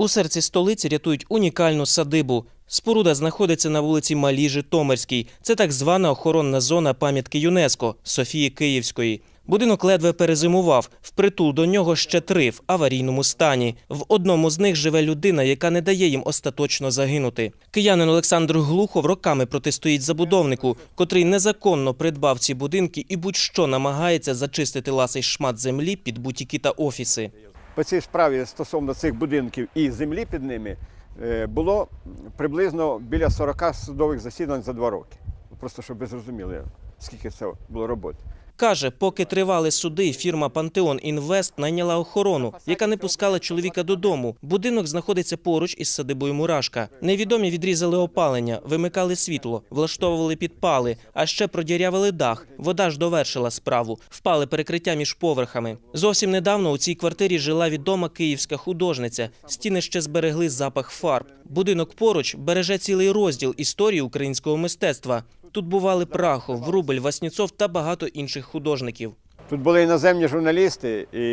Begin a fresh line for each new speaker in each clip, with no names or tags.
У серці столиці рятують унікальну садибу. Споруда знаходиться на вулиці Малій Житомирській. Це так звана охоронна зона пам'ятки ЮНЕСКО Софії Київської. Будинок ледве перезимував. Впритул до нього ще три в аварійному стані. В одному з них живе людина, яка не дає їм остаточно загинути. Киянин Олександр Глухов роками протистоїть забудовнику, котрий незаконно придбав ці будинки і будь-що намагається зачистити ласий шмат землі під бутіки та офіси.
По цій справі стосовно цих будинків і землі під ними е, було приблизно біля 40 судових засідань за два роки. Просто щоб ви зрозуміли, скільки це було роботи.
Каже, поки тривали суди, фірма Пантеон Інвест найняла охорону, яка не пускала чоловіка додому. Будинок знаходиться поруч із садибою Мурашка. Невідомі відрізали опалення, вимикали світло, влаштовували підпали, а ще продірявили дах. Вода ж довершила справу. Впали перекриття між поверхами. Зовсім недавно у цій квартирі жила відома київська художниця. Стіни ще зберегли запах фарб. Будинок поруч береже цілий розділ історії українського мистецтва. Тут бували Прахов, Врубель, Васніцов та багато інших художників.
Тут були іноземні журналісти, і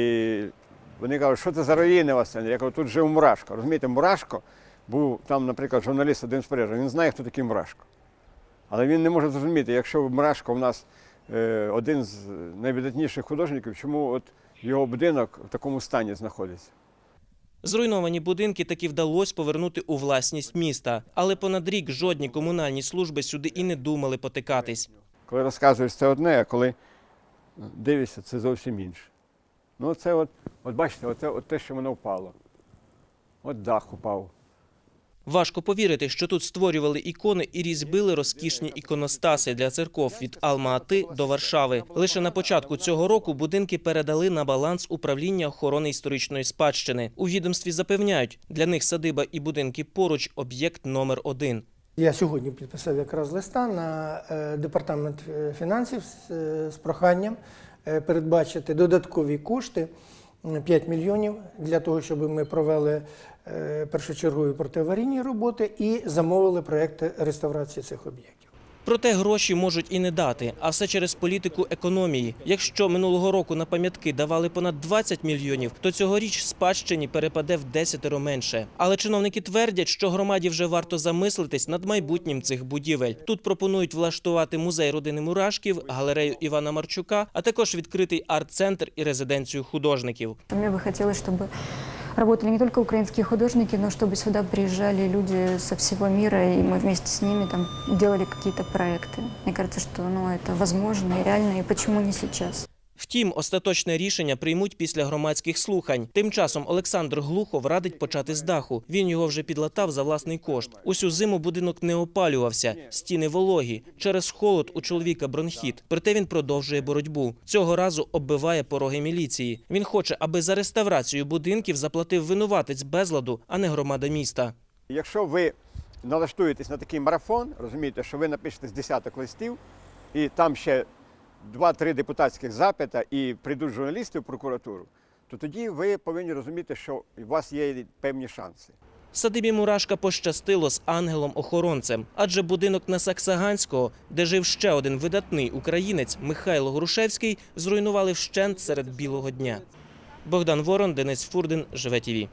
вони кажуть, що це за руїни у вас? Я кажу, тут жив Мурашко. Розумієте, Мурашко був там, наприклад, журналіст один з Парижа. Він знає, хто такий Мурашко. Але він не може зрозуміти, якщо Мурашко в нас е, один з найвидатніших художників, чому от його будинок в такому стані знаходиться.
Зруйновані будинки таки вдалося повернути у власність міста, але понад рік жодні комунальні служби сюди і не думали потикатись.
Коли розказуєш це одне, а коли дивишся, це зовсім інше. Ну, це от, от бачите, оце, от те, що воно впало. От дах упав.
Важко повірити, що тут створювали ікони і різьбили розкішні іконостаси для церков від Алма-Ати до Варшави. Лише на початку цього року будинки передали на баланс управління охорони історичної спадщини. У відомстві запевняють, для них садиба і будинки поруч об'єкт номер один.
Я сьогодні підписав якраз листа на е, департамент е, фінансів з, е, проханням передбачити додаткові кошти 5 мільйонів для того, щоб ми провели е, першочергові протиаварійні роботи і замовили проєкти реставрації цих об'єктів.
Проте гроші можуть і не дати, а все через політику економії. Якщо минулого року на пам'ятки давали понад 20 мільйонів, то цьогоріч спадщині перепаде в десятеро менше. Але чиновники твердять, що громаді вже варто замислитись над майбутнім цих будівель. Тут пропонують влаштувати музей родини Мурашків, галерею Івана Марчука, а також відкритий арт-центр і резиденцію художників.
Мне бы хотелось, чтобы работали не только украинские художники, но чтобы сюда приезжали люди со всего мира, и мы вместе с ними там делали какие-то проекты. Мне кажется, что ну, это возможно и реально, и почему не сейчас?
Втім, остаточне рішення приймуть після громадських слухань. Тим часом Олександр Глухов радить почати з даху. Він його вже підлатав за власний кошт. Усю зиму будинок не опалювався, стіни вологі. Через холод у чоловіка бронхіт. Проте він продовжує боротьбу. Цього разу оббиває пороги міліції. Він хоче, аби за реставрацію будинків заплатив винуватець безладу, а не громада міста.
Якщо ви налаштуєтесь на такий марафон, розумієте, що ви напишете з десяток листів, і там ще два-три депутатських запита, і прийдуть журналісти в прокуратуру, то тоді ви повинні розуміти, що у вас є певні шанси.
Садибі Мурашка пощастило з ангелом-охоронцем, адже будинок на Саксаганського, де жив ще один видатний українець Михайло Грушевський, зруйнували вщент серед білого дня. Богдан Ворон, Денис Фурдин, Живе ТІВІ.